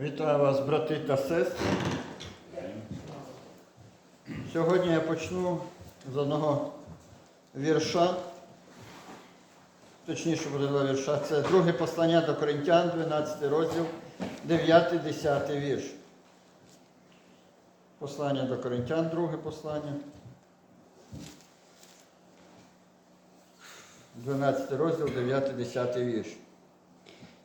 Вітаю вас, брати та сестри. Сьогодні я почну з одного вірша. Точніше буде два вірша. Це друге послання до Коринтян, 12 розділ, 9-10 вірш. Послання до Коринтян, друге послання. 12 розділ, 9-10 вірш.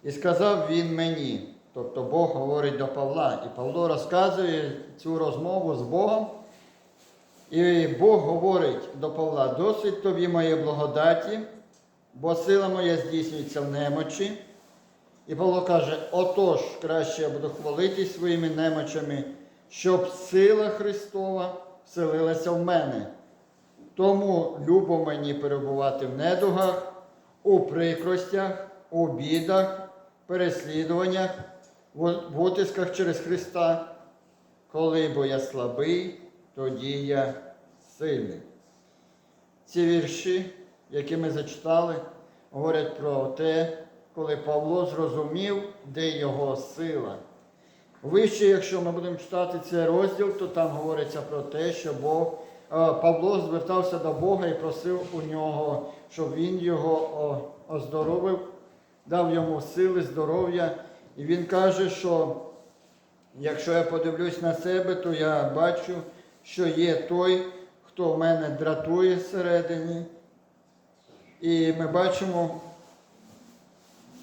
І сказав він мені, тобто Бог говорить до Павла, і Павло розказує цю розмову з Богом. І Бог говорить до Павла, досить тобі моє благодаті, бо сила моя здійснюється в немочі. І Павло каже: отож, краще я буду хвалитись своїми немочами, щоб сила Христова вселилася в мене. Тому любо мені перебувати в недугах, у прикростях, у бідах, переслідуваннях, в утисках через Христа. Коли бо я слабий, тоді я сильний. Ці вірші, які ми зачитали, говорять про те, коли Павло зрозумів, де його сила. Вище, якщо ми будемо читати цей розділ, то там говориться про те, що Бог, е, Павло звертався до Бога і просив у нього, щоб він його оздоровив, дав йому сили, здоров'я. І він каже, що якщо я подивлюсь на себе, то я бачу, що є той, хто в мене дратує всередині. І ми бачимо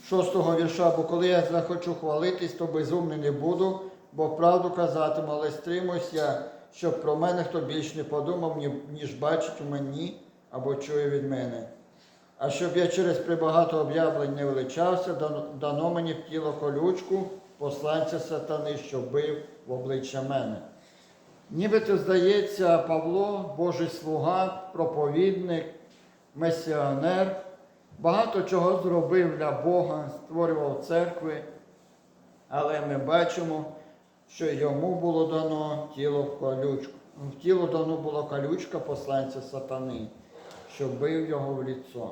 шостого вірша, бо коли я захочу хвалитись, то безумний не буду, бо правду казатиму, але стримуюсь я, щоб про мене хто більш не подумав, ніж бачить у мені або чує від мене. А щоб я через прибагато об'явлень не величався, дано- мені в тіло колючку, посланця сатани, що бив в обличчя мене. Нібито здається, Павло, Божий слуга, проповідник, месіонер, багато чого зробив для Бога, створював церкви, але ми бачимо, що йому було дано тіло в колючку. В тіло дано була колючка посланця сатани, що бив його в ліцо.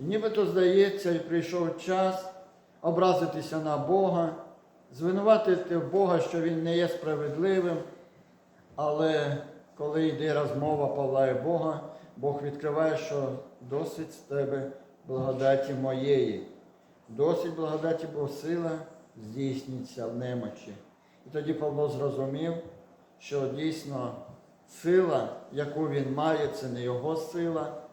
І нібито здається, і прийшов час образитися на Бога, звинуватити Бога, що Він не є справедливим. Але коли йде розмова Павла і Бога, Бог відкриває, що досить з тебе благодаті моєї. Досить благодаті, бо сила здійсниться в немочі. І тоді Павло зрозумів, що дійсно сила, яку він має, це не його сила.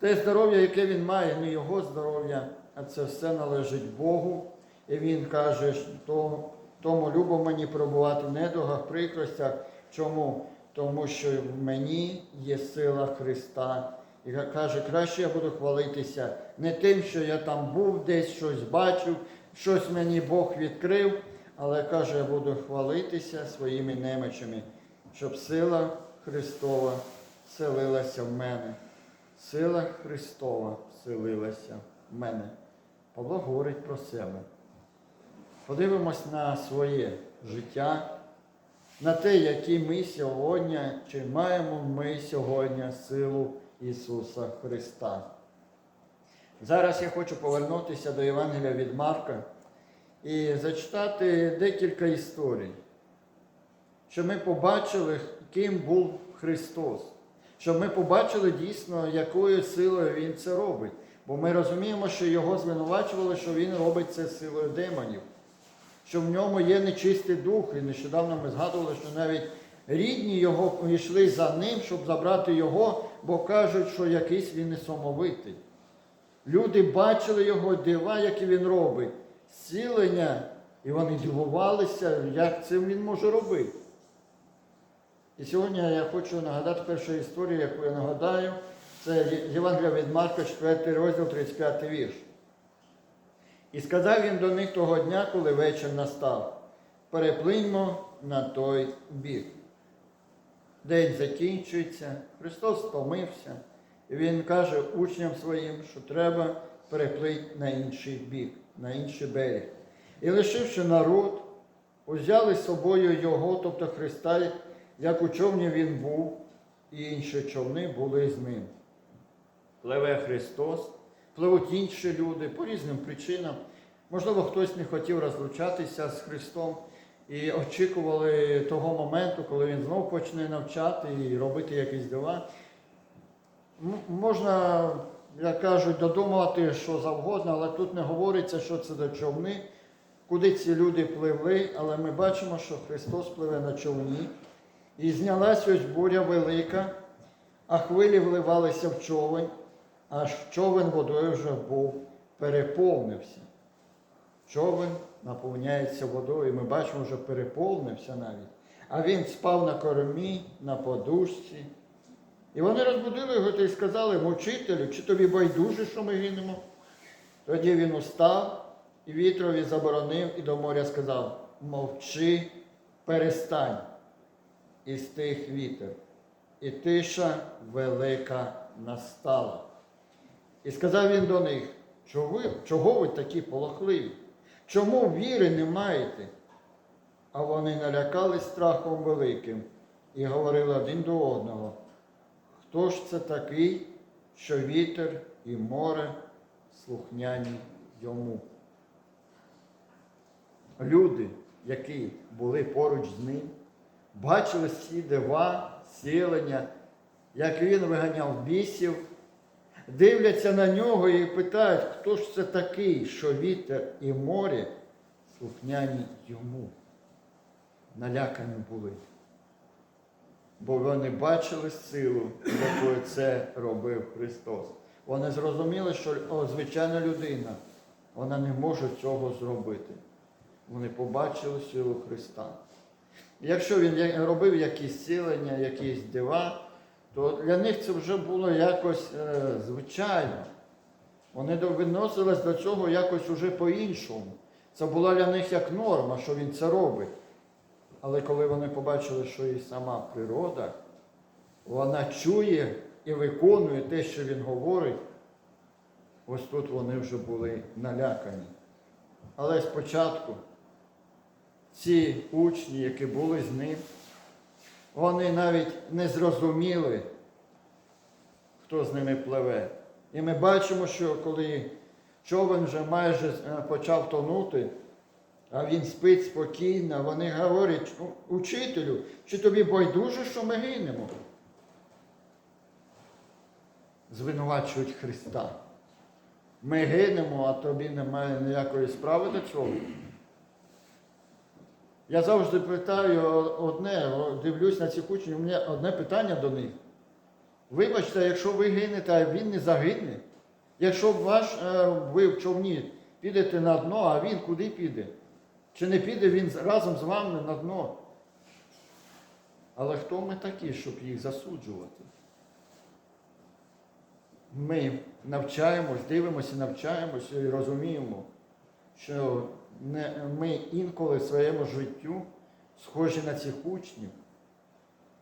Те здоров'я, яке він має, не його здоров'я, а це все належить Богу. І він каже, що тому любо мені пробувати в недугах, прикростях. Чому? Тому що в мені є сила Христа. І каже, краще я буду хвалитися не тим, що я там був, десь щось бачив, щось мені Бог відкрив, але каже, я буду хвалитися своїми немочами, щоб сила Христова вселилася в мене. Сила Христова вселилася в мене. Павло говорить про себе. Подивимось на своє життя, на те, які ми сьогодні, чи маємо ми сьогодні силу Ісуса Христа. Зараз я хочу повернутися до Євангелія від Марка і зачитати декілька історій, щоб ми побачили, ким був Христос, щоб ми побачили дійсно, якою силою Він це робить. Бо ми розуміємо, що його звинувачували, що він робить це силою демонів, що в ньому є нечистий дух. І нещодавно ми згадували, що навіть рідні його йшли за ним, щоб забрати його, бо кажуть, що якийсь він несамовитий. Люди бачили його дива, які він робить, зцілення, і вони дивувалися, як це він може робити. І сьогодні я хочу нагадати першу історію, яку я нагадаю. Це Євангелія від Марка, 4 розділ, 35 вірш. І сказав він до них того дня, коли вечір настав, переплиньмо на той бік. День закінчується, Христос втомився, і Він каже учням своїм, що треба переплити на інший бік, на інший берег. І лишивши народ, узяли з собою його, тобто Христа, як у човні він був, і інші човни були з ним. Пливе Христос, пливуть інші люди по різним причинам. Можливо, хтось не хотів розлучатися з Христом і очікували того моменту, коли він знов почне навчати і робити якісь дива. Можна, як кажуть, додумувати що завгодно, але тут не говориться, що це за човни, куди ці люди пливли, але ми бачимо, що Христос пливе на човні. І знялась ось буря велика, а хвилі вливалися в човен, аж човен водою вже був переповнився. Човен наповняється водою, і ми бачимо, вже переповнився навіть. А він спав на кормі, на подушці. І вони розбудили його та й сказали, мучителю, чи тобі байдуже, що ми гинемо? Тоді він устав і вітрові заборонив і до моря сказав: мовчи, перестань. І стих вітер. І тиша велика настала. І сказав він до них, чого чого ви такі полохливі? Чому віри не маєте? А вони налякались страхом великим і говорили один до одного, хто ж це такий, що вітер і море слухняні йому? Люди, які були поруч з ним, бачили всі дива, сілення, як він виганяв бісів, дивляться на нього і питають, хто ж це такий, що вітер і море слухняні йому. Налякані були. Бо вони бачили силу, якою це робив Христос. Вони зрозуміли, що о, звичайна людина, вона не може цього зробити. Вони побачили силу Христа. Якщо він робив якісь цілення, якісь дива, то для них це вже було якось е, звичайно. Вони відносились до цього якось уже по-іншому. Це була для них як норма, що він це робить. Але коли вони побачили, що і сама природа, вона чує і виконує те, що він говорить, ось тут вони вже були налякані. Але спочатку ці учні, які були з ним, вони навіть не зрозуміли, хто з ними пливе. І ми бачимо, що коли човен вже майже е, почав тонути, а він спить спокійно, вони говорять, учителю, чи тобі байдуже, що ми гинемо? Звинувачують Христа. Ми гинемо, а тобі немає ніякої справи до цього. Я завжди питаю одне, дивлюсь на цих учнів, у мене одне питання до них. Вибачте, якщо ви гинете, а він не загине. Якщо ваш, е, ви в човні підете на дно, а він куди піде? Чи не піде він разом з вами на дно? Але хто ми такі, щоб їх засуджувати? Ми навчаємось, дивимося, навчаємося і розуміємо, що ми інколи в своєму життю схожі на цих учнів.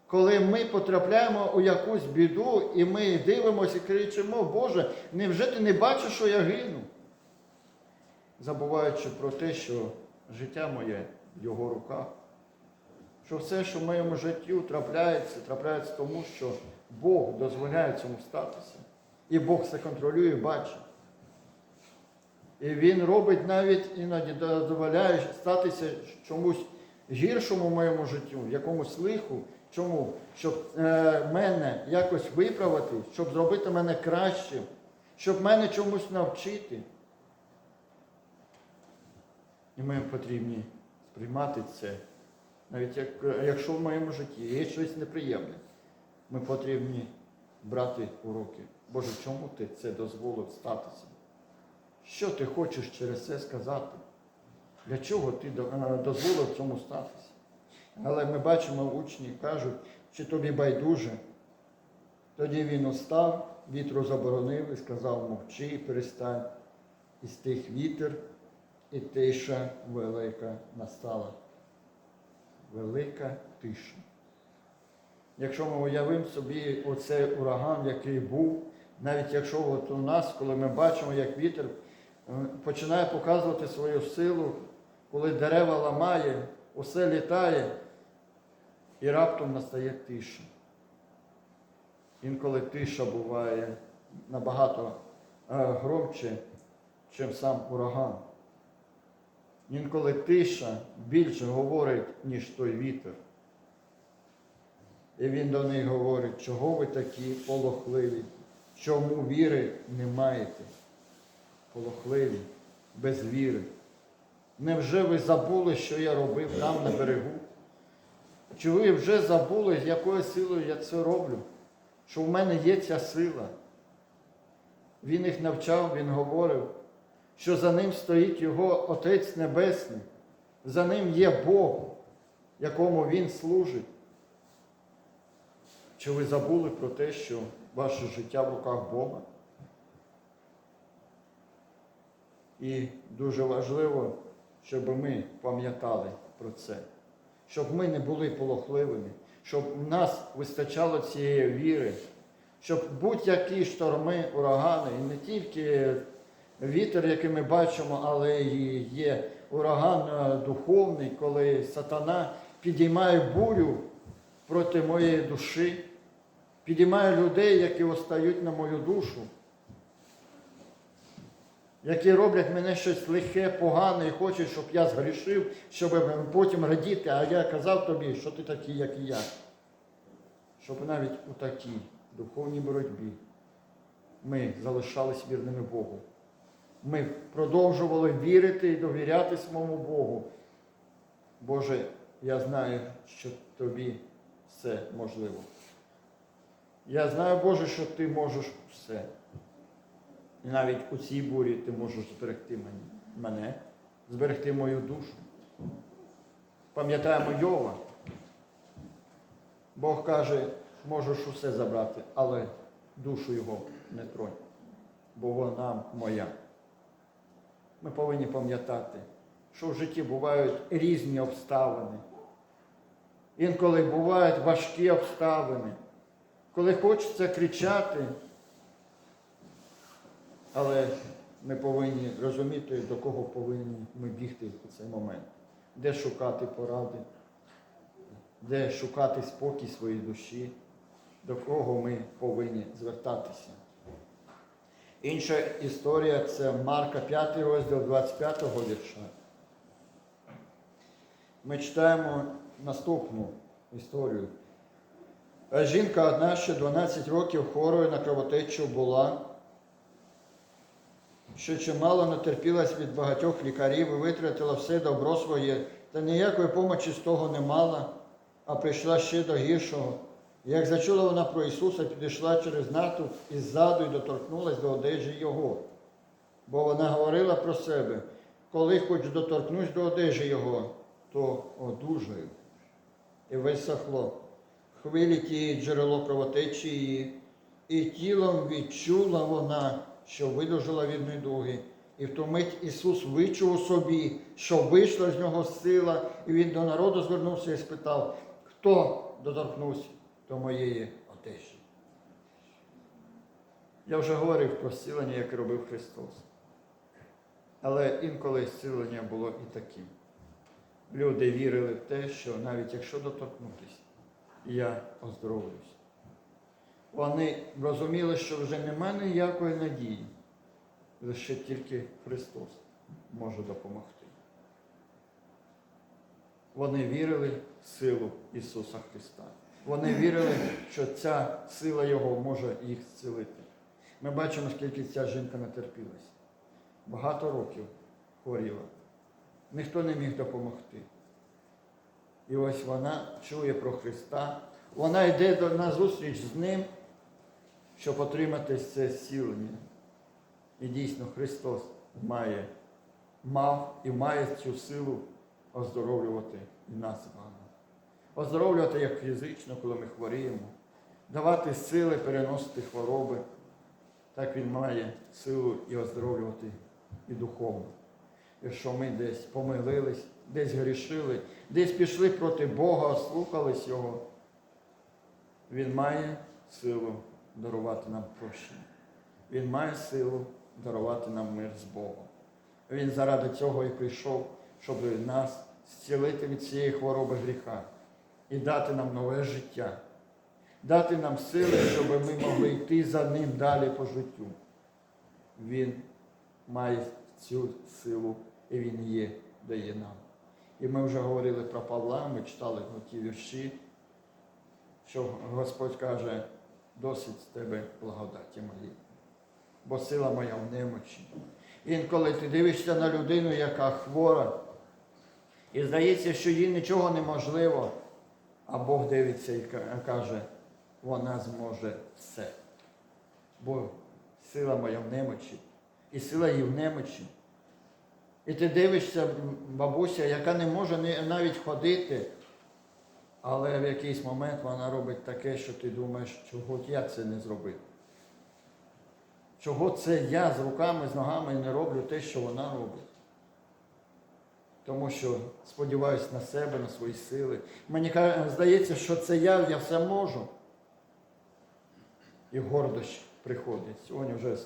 Коли ми потрапляємо у якусь біду, і ми дивимося і кричимо, Боже, невже ти не бачиш, що я гину? Забуваючи про те, що життя моє в його руках. Що все, що в моєму житті трапляється, трапляється тому, що Бог дозволяє цьому статися. І Бог це контролює і бачить. І Він робить навіть іноді дозволяє статися чомусь гіршому в моєму життю, якомусь лиху. Чому? Щоб е, мене якось виправити, щоб зробити мене кращим, щоб мене чомусь навчити. І ми потрібні сприймати це. Навіть як, якщо в моєму житті є щось неприємне, ми потрібні брати уроки. Боже, чому ти це дозволив статися? Що ти хочеш через це сказати? Для чого ти до- дозволив цьому статися? Але ми бачимо, учні кажуть, чи тобі байдуже. Тоді він устав, вітру заборонив і сказав, мовчи, перестань. І стих вітер, і тиша велика настала. Велика тиша. Якщо ми уявимо собі оцей ураган, який був, навіть якщо от у нас, коли ми бачимо, як вітер починає показувати свою силу, коли дерева ламає, усе літає, і раптом настає тиша. Інколи тиша буває набагато е, громче, ніж сам ураган. Інколи тиша більше говорить, ніж той вітер. І він до них говорить, чого ви такі полохливі, чому віри не маєте? Полохливі, без віри. Невже ви забули, що я робив там на берегу? Чи ви вже забули, з якою силою я це роблю? Що в мене є ця сила? Він їх навчав, він говорив, що за ним стоїть його Отець Небесний, за ним є Бог, якому він служить. Чи ви забули про те, що ваше життя в руках Бога? І дуже важливо, щоб ми пам'ятали про це, щоб ми не були полохливими, щоб в нас вистачало цієї віри, щоб будь-які шторми, урагани, і не тільки вітер, який ми бачимо, але і є ураган е, духовний, коли сатана підіймає бурю проти моєї душі, підіймає людей, які остають на мою душу які роблять мене щось лихе, погане і хочуть, щоб я згрішив, щоб потім радіти, а я казав тобі, що ти такий, як і я. Щоб навіть у такій духовній боротьбі ми залишались вірними Богу. Ми продовжували вірити і довіряти самому Богу. Боже, я знаю, що тобі все можливо. Я знаю, Боже, що ти можеш все. І навіть у цій бурі ти можеш зберегти мене, зберегти мою душу. Пам'ятаємо Йова. Бог каже, можеш усе забрати, але душу його не тронь, бо вона моя. Ми повинні пам'ятати, що в житті бувають різні обставини. Інколи бувають важкі обставини, коли хочеться кричати. Але ми повинні розуміти, до кого повинні ми бігти у цей момент, де шукати поради, де шукати спокій своїй душі, до кого ми повинні звертатися. Інша історія це Марка 5 розділ 25 вірша. Ми читаємо наступну історію. Жінка одна ще 12 років хворою на кровотечу була що чимало натерпілась від багатьох лікарів і витратила все добро своє, та ніякої помочі з того не мала, а прийшла ще до гіршого. Як зачула вона про Ісуса, підійшла через натовп іззаду і доторкнулась до одежі Його. Бо вона говорила про себе, коли хоч доторкнусь до одежі Його, то одужаю. І висохло. Хвилі тієї джерело кровотечі її, і тілом відчула вона, що видужила від недуги. І в ту мить Ісус вичув у собі, що вийшла з нього сила, і Він до народу звернувся і спитав, хто доторкнувся до моєї одежі. Я вже говорив про зцілення, яке робив Христос. Але інколи зцілення було і таким. Люди вірили в те, що навіть якщо доторкнутися, я оздоровлюсь. Вони розуміли, що вже немає ніякої надії, лише тільки Христос може допомогти. Вони вірили в силу Ісуса Христа. Вони вірили, що ця сила Його може їх зцілити. Ми бачимо, скільки ця жінка натерпілась. Багато років хворіла. Ніхто не міг допомогти. І ось вона чує про Христа, вона йде на зустріч з Ним, щоб отримати це зцілення. І дійсно Христос має, мав і має цю силу оздоровлювати і нас з вами. Оздоровлювати як фізично, коли ми хворіємо, давати сили переносити хвороби. Так Він має силу і оздоровлювати і духовно. Якщо ми десь помилились, десь грішили, десь пішли проти Бога, ослухались Його, Він має силу дарувати нам прощення. Він має силу дарувати нам мир з Богом. Він заради цього і прийшов, щоб нас зцілити від цієї хвороби гріха і дати нам нове життя, дати нам сили, щоб ми могли йти за ним далі по життю. Він має цю силу і він є дає нам. І ми вже говорили про Павла, ми читали ті вірші, що Господь каже, досить з тебе благодаті мої, бо сила моя в немочі. Інколи ти дивишся на людину, яка хвора, і здається, що їй нічого неможливо, а Бог дивиться і каже, вона зможе все. Бо сила моя в немочі, і сила її в немочі. І ти дивишся, бабуся, яка не може навіть ходити, але в якийсь момент вона робить таке, що ти думаєш, чого я це не зробив. Чого це я з руками, з ногами не роблю те, що вона робить. Тому що сподіваюся на себе, на свої сили. Мені здається, що це я, я все можу. І гордощ приходить. Сьогодні вже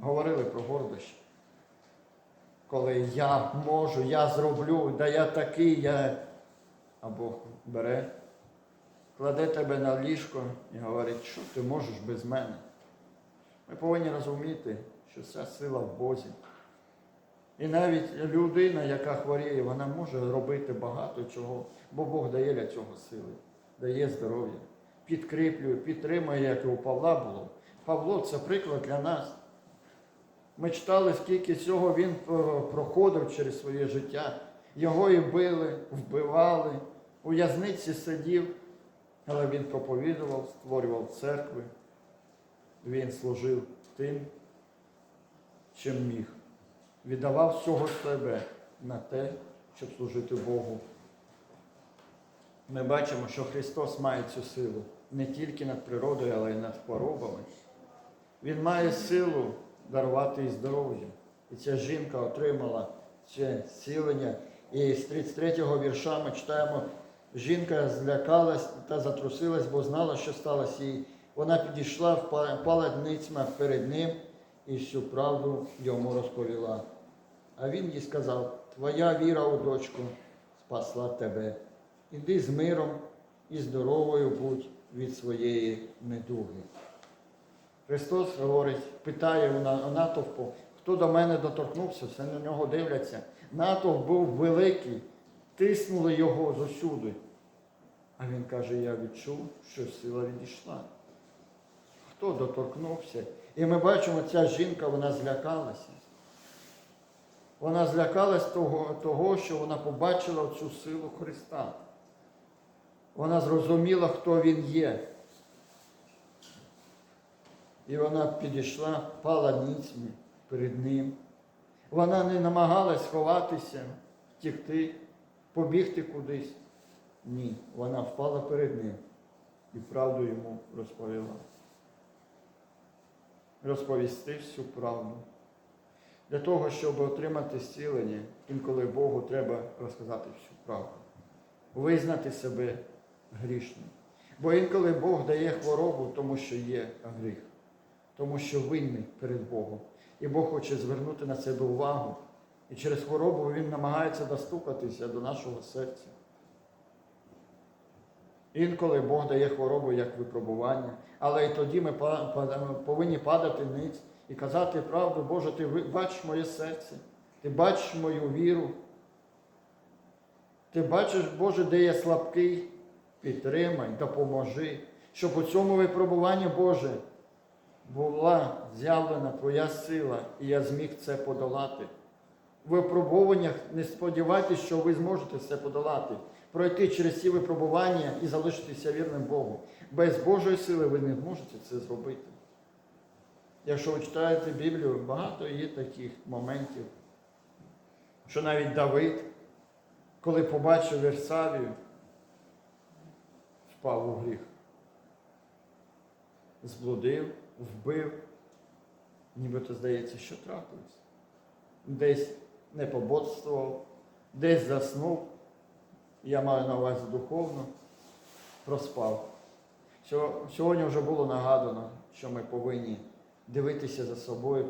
говорили про гордощ. Коли я можу, я зроблю, да я такий, я. А Бог бере, кладе тебе на ліжко і говорить, що ти можеш без мене. Ми повинні розуміти, що вся сила в Бозі. І навіть людина, яка хворіє, вона може робити багато чого, бо Бог дає для цього сили, дає здоров'я, підкріплює, підтримує, як і у Павла було. Павло це приклад для нас. Ми читали, скільки всього він проходив через своє життя. Його і били, вбивали, у в'язниці сидів, але він проповідував, створював церкви. Він служив тим, чим міг. Віддавав всього себе на те, щоб служити Богу. Ми бачимо, що Христос має цю силу не тільки над природою, але й над хворобами. Він має силу дарувати і здоров'я. І ця жінка отримала це зцілення. І з 33-го вірша ми читаємо, жінка злякалась та затрусилась, бо знала, що сталося їй. Вона підійшла, впала впала ницьма перед ним і всю правду йому розповіла. А він їй сказав: Твоя віра у дочку спасла тебе. Іди з миром і здоровою будь від своєї недуги. Христос говорить, питає у натовпу, хто до мене доторкнувся, все на нього дивляться. Натовп був великий, тиснули його зусюди. А він каже, я відчув, що сила відійшла. Хто доторкнувся? І ми бачимо, ця жінка, вона злякалася. Вона злякалась того, того, що вона побачила цю силу Христа. Вона зрозуміла, хто Він є. І вона підійшла, впала ніцьми перед ним. Вона не намагалась ховатися, втікти, побігти кудись. Ні, вона впала перед ним і правду йому розповіла. Розповісти всю правду. Для того, щоб отримати зцілення, інколи Богу треба розказати всю правду, визнати себе грішним. Бо інколи Бог дає хворобу, тому що є гріх, тому що винний перед Богом. І Бог хоче звернути на себе увагу. І через хворобу Він намагається достукатися до нашого серця. Інколи Бог дає хворобу як випробування, але і тоді ми повинні падати ниць і казати правду, Боже, ти бачиш моє серце, ти бачиш мою віру. Ти бачиш, Боже, де я слабкий, підтримай, допоможи, щоб у цьому випробуванні, Боже, була з'явлена Твоя сила, і я зміг це подолати. В випробуваннях не сподівайтесь, що ви зможете це подолати, пройти через ці випробування і залишитися вірним Богу. Без Божої сили ви не зможете це зробити. Якщо ви читаєте Біблію, багато є таких моментів, що навіть Давид, коли побачив Версавію, впав у гріх. Зблудив, вбив, нібито здається, що трапилось. Десь не пободствував, десь заснув, я маю на увазі духовно, проспав. Сьогодні вже було нагадано, що ми повинні дивитися за собою,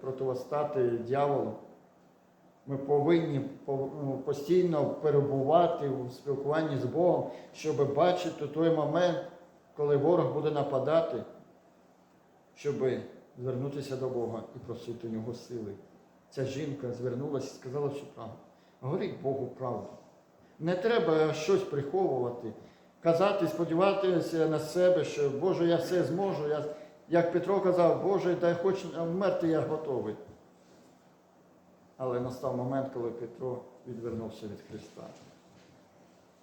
противостати дьяволу. Ми повинні ну, постійно перебувати у спілкуванні з Богом, щоб бачити той момент, коли ворог буде нападати, щоб звернутися до Бога і просити у нього сили. Ця жінка звернулася і сказала всю правду. Говоріть Богу правду. Не треба щось приховувати, казати, сподіватися на себе, що Боже, я все зможу. Я, як Петро казав, Боже, дай хоч вмерти, я готовий. Але настав момент, коли Петро відвернувся від Христа.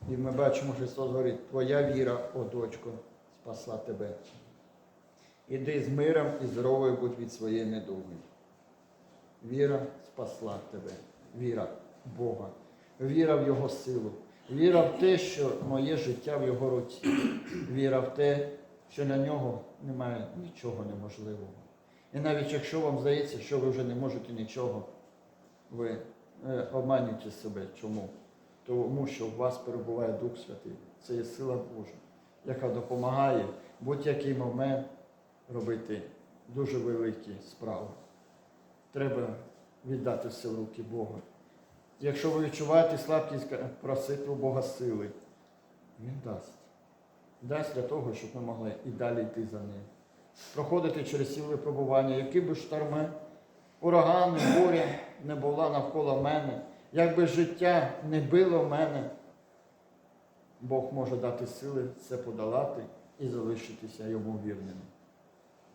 І ми бачимо, Христос говорить, твоя віра, о дочко, спасла тебе. Іди з миром і здоровою будь від своєї недуги. Віра спасла тебе, віра Бога, віра в Його силу, віра в те, що моє життя в Його руці, віра в те, що на нього немає нічого неможливого. І навіть якщо вам здається, що ви вже не можете нічого, ви е, обманюєте себе. Чому? Тому що в вас перебуває Дух Святий. Це є сила Божа, яка допомагає в будь-який момент робити дуже великі справи. Треба віддати все в руки Бога. Якщо ви відчуваєте слабкість, просити у Бога сили, Він дасть. Дасть для того, щоб ми могли і далі йти за ним. Проходити через ці випробування, які б шторми, урагани, буря не була навколо мене, як би життя не било мене, Бог може дати сили це подолати і залишитися йому вірним.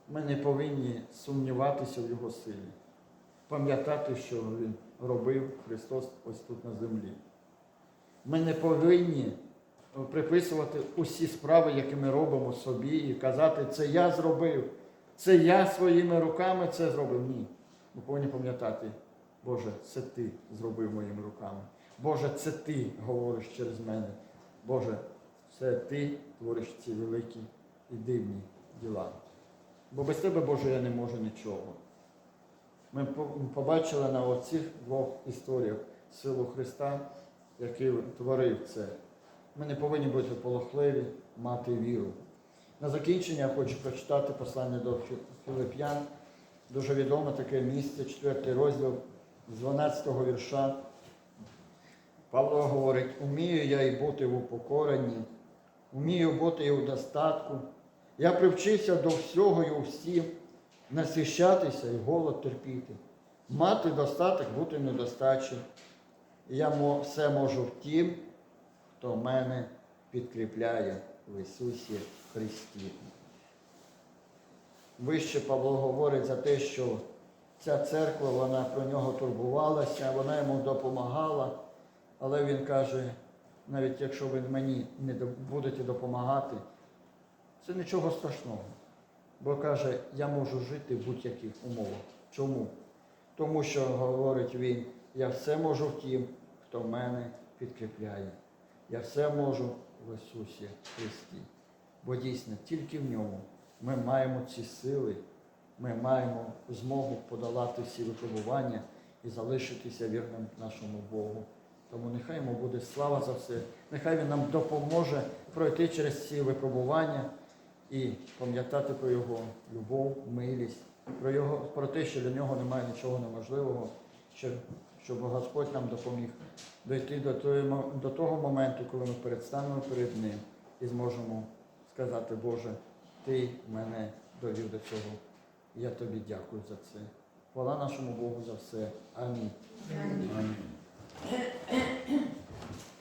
Ми не повинні сумніватися в Його силі, пам'ятати, що Він робив Христос ось тут на землі. Ми не повинні приписувати усі справи, які ми робимо собі, і казати, це я зробив, це я своїми руками це зробив. Ні. Ми повинні пам'ятати, Боже, це Ти зробив моїми руками. Боже, це Ти говориш через мене. Боже, це Ти твориш ці великі і дивні діла. Бо без тебе, Боже, я не можу нічого. Ми побачили на оцих двох історіях силу Христа, який творив це. Ми не повинні бути полохливі, мати віру. На закінчення я хочу прочитати послання до Фі- Філип'ян. Дуже відоме таке місце, 4 розділ з 12 вірша. Павло говорить, умію я і бути в упокоренні, умію бути і у достатку. Я привчився до всього і у всім, насищатися і голод терпіти, мати достаток, бути недостачі. Я все можу в тім, хто мене підкріпляє в Ісусі Христі. Вище Павло говорить за те, що ця церква, вона про нього турбувалася, вона йому допомагала, але він каже, навіть якщо ви мені не будете допомагати, це нічого страшного. Бо каже, я можу жити в будь-яких умовах. Чому? Тому що, говорить він, я все можу в тім, хто мене підкріпляє. Я все можу в Ісусі Христі. Бо дійсно тільки в ньому ми маємо ці сили, ми маємо змогу подолати всі випробування і залишитися вірним нашому Богу. Тому нехай йому буде слава за все, нехай Він нам допоможе пройти через ці випробування і пам'ятати про Його любов, милість, про, його, про те, що для нього немає нічого неможливого, що, щоб Господь нам допоміг дойти до, тої, мо- до того моменту, коли ми передстанемо перед Ним і зможемо сказати, Боже, Ти мене довів до цього. Я тобі дякую за це. Хвала нашому Богу за все. Амінь. Амінь.